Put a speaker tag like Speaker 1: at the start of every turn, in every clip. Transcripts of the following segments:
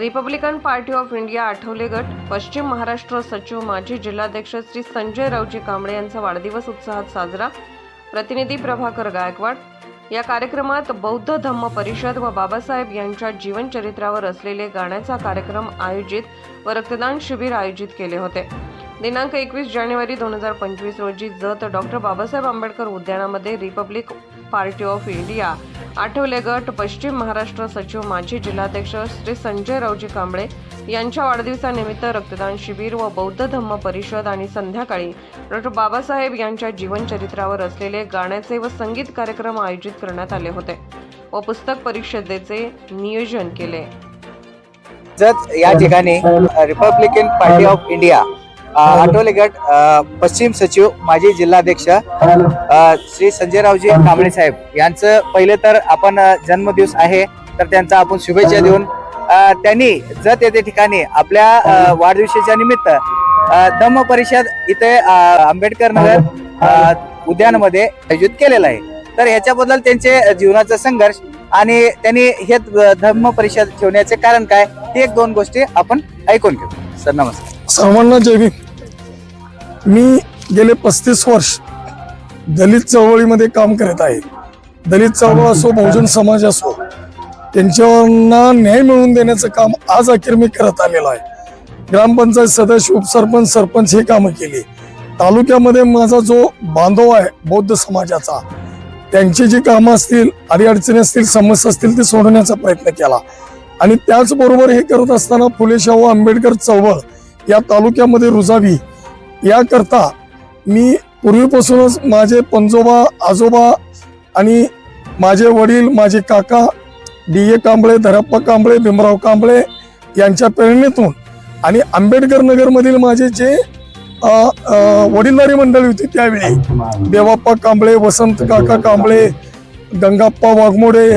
Speaker 1: Republican party of India Athawale गट पश्चिम महाराष्ट्र सचिव माजी जिल्हाध्यक्ष श्री संजय रावजी कांबळे यांचा वाढदिवस उत्साहात साजरा. प्रतिनिधी प्रभाकर गायकवाड. या कार्यक्रमात बौद्ध धम्म परिषद व बाबासाहेब यांच्या जीवनचरित्रावर असलेले गाण्याचा कार्यक्रम आयोजित व रक्तदान शिबिर आयोजित केले होते. दिनांक एकवीस जानेवारी दोन हजार पंचवीस रोजी जत डॉक्टर बाबासाहेब आंबेडकर उद्यानामध्ये republic party of India Athawale गट पश्चिम महाराष्ट्र सचिव माजी जिल्हाध्यक्ष श्री संजय रावजी कांबळे यांच्या वाढदिवसानिमित्त रक्तदान शिबिर व बौद्ध धम्म परिषद आणि संध्याकाळी डॉक्टर बाबासाहेब यांच्या जीवनचरित्रावर असलेले गाण्याचे व संगीत कार्यक्रम आयोजित करण्यात आले होते व पुस्तक परिषदेचे नियोजन केले.
Speaker 2: या ठिकाणी Republican party of India Athawale गट पश्चिम सचिव माजी जिल्हाध्यक्ष श्री संजयरावजी कांबळे साहेब. यांचं पहिले तर आपण जन्मदिवस आहे तर त्यांचा आपण शुभेच्छा देऊन त्यांनी जत येथे ठिकाणी आपल्या अ, वाढदिवसाच्या निमित्त धम्म परिषद इथे आंबेडकर नगर उद्यानामध्ये आयोजित केलेलं आहे. तर ह्याच्याबद्दल त्यांचे जीवनाचा संघर्ष आणि त्यांनी हे धम्म परिषद ठेवण्याचे कारण काय ते एक दोन गोष्टी आपण ऐकून घेऊ. सर नमस्कार.
Speaker 3: सर्वांना जय भीम मी गेले पस्तीस वर्ष दलित चळवळीमध्ये काम करत आहे. दलित चळवळ असो बहुजन समाज असो त्यांच्यावर न्याय मिळवून देण्याचं काम आज अखेर मी करत आलेलो आहे. ग्रामपंचायत सदस्य उपसरपंच सरपंच हे कामं केली. तालुक्यामध्ये माझा जो बांधव आहे बौद्ध समाजाचा त्यांची जी कामं असतील अडीअडचणी असतील समस्या असतील ते सोडवण्याचा प्रयत्न केला. आणि त्याचबरोबर हे करत असताना फुले शाहू आंबेडकर चळवळ या तालुक्यामध्ये रुजावी. याकरता मी पूर्वीपासूनच माझे पंजोबा आजोबा आणि माझे वडील माझे काका डी ए कांबळे धरप्पा कांबळे भीमराव कांबळे यांच्या प्रेरणेतून आणि आंबेडकर नगरमधील माझे जे वडीलधारी मंडळी होती त्यावेळी देवाप्पा कांबळे वसंत काका कांबळे गंगाप्पा वाघमोडे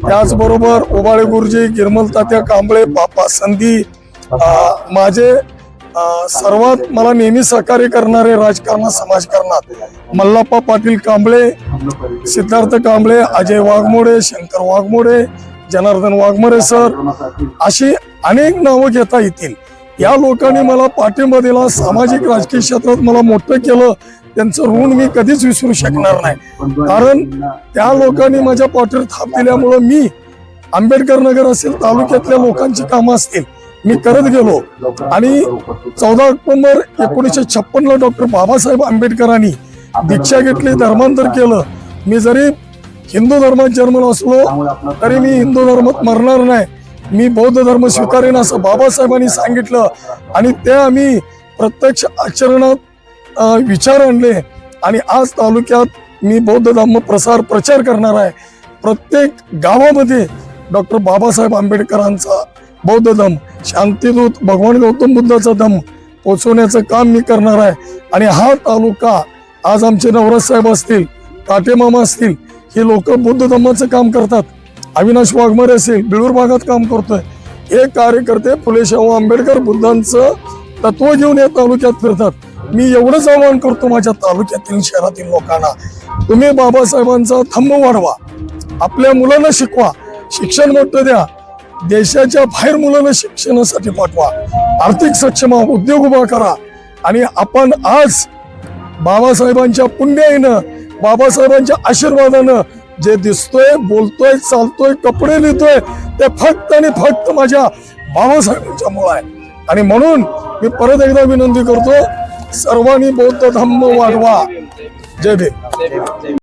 Speaker 3: त्याचबरोबर ओबाळे गुरुजी गिरमल तात्या कांबळे बापा संधी माझे सर्वात मला नेहमी सहकार्य करणारे राजकारणात समाजकारणात मल्लाप्पा पाटील कांबळे सिद्धार्थ कांबळे अजय वाघमोडे शंकर वाघमोडे जनार्दन वाघमोडे सर अशी अनेक नावं घेता येतील. या लोकांनी मला पाठिंबा दिला सामाजिक राजकीय क्षेत्रात मला मोठं केलं त्यांचं ऋण मी कधीच विसरू शकणार नाही. कारण त्या लोकांनी माझ्या पाठीवर थाप दिल्यामुळं मी आंबेडकर नगर असेल तालुक्यातल्या लोकांची कामं असतील मी करत गेलो. आणि चौदा ऑक्टोबर एकोणीसशे छप्पन ला डॉक्टर बाबासाहेब आंबेडकरांनी दीक्षा घेतली धर्मांतर केलं. मी जरी हिंदू धर्मात जन्मलो असलो तरी मी हिंदू धर्मात मरणार नाही. मी बौद्ध धर्म स्वीकारेन असं बाबासाहेबांनी सांगितलं. आणि ते आम्ही प्रत्यक्ष आचरणात विचार आणले. आणि आज तालुक्यात मी बौद्ध धर्म प्रसार प्रचार करणार आहे. प्रत्येक गावामध्ये डॉक्टर बाबासाहेब आंबेडकरांचा बौद्ध धम शांतीदूत भगवान गौतम बुद्धाचा धम पोचवण्याचं काम मी करणार आहे. आणि हा तालुका आज आमचे नवराज साहेब असतील काटेमामा असतील हे लोक बौद्ध धम्माचं काम करतात. अविनाश वाघमारे असेल बिळूर भागात काम करतोय. हे कार्यकर्ते फुले शाहू आंबेडकर बुद्धांचं तत्व घेऊन या तालुक्यात फिरतात. मी एवढंच आवाहन करतो माझ्या तालुक्यातील शहरातील लोकांना. तुम्ही बाबासाहेबांचा थंब वाढवा. आपल्या मुलांना शिकवा. शिक्षण मोठं द्या. देशाच्या बाहेर मुलांना शिक्षणासाठी पाठवा. आर्थिक सक्षम उद्योग उभा करा. आणि आपण आज बाबासाहेबांच्या पुण्याईनं बाबासाहेबांच्या आशीर्वादानं जे दिसतोय बोलतोय चालतोय कपडे लिहितोय ते फक्त आणि फक्त माझ्या बाबासाहेबांच्या मुळे आहे. आणि म्हणून मी परत एकदा विनंती करतो सर्वांनी बौद्ध धम्म वाढवा. जय भीम.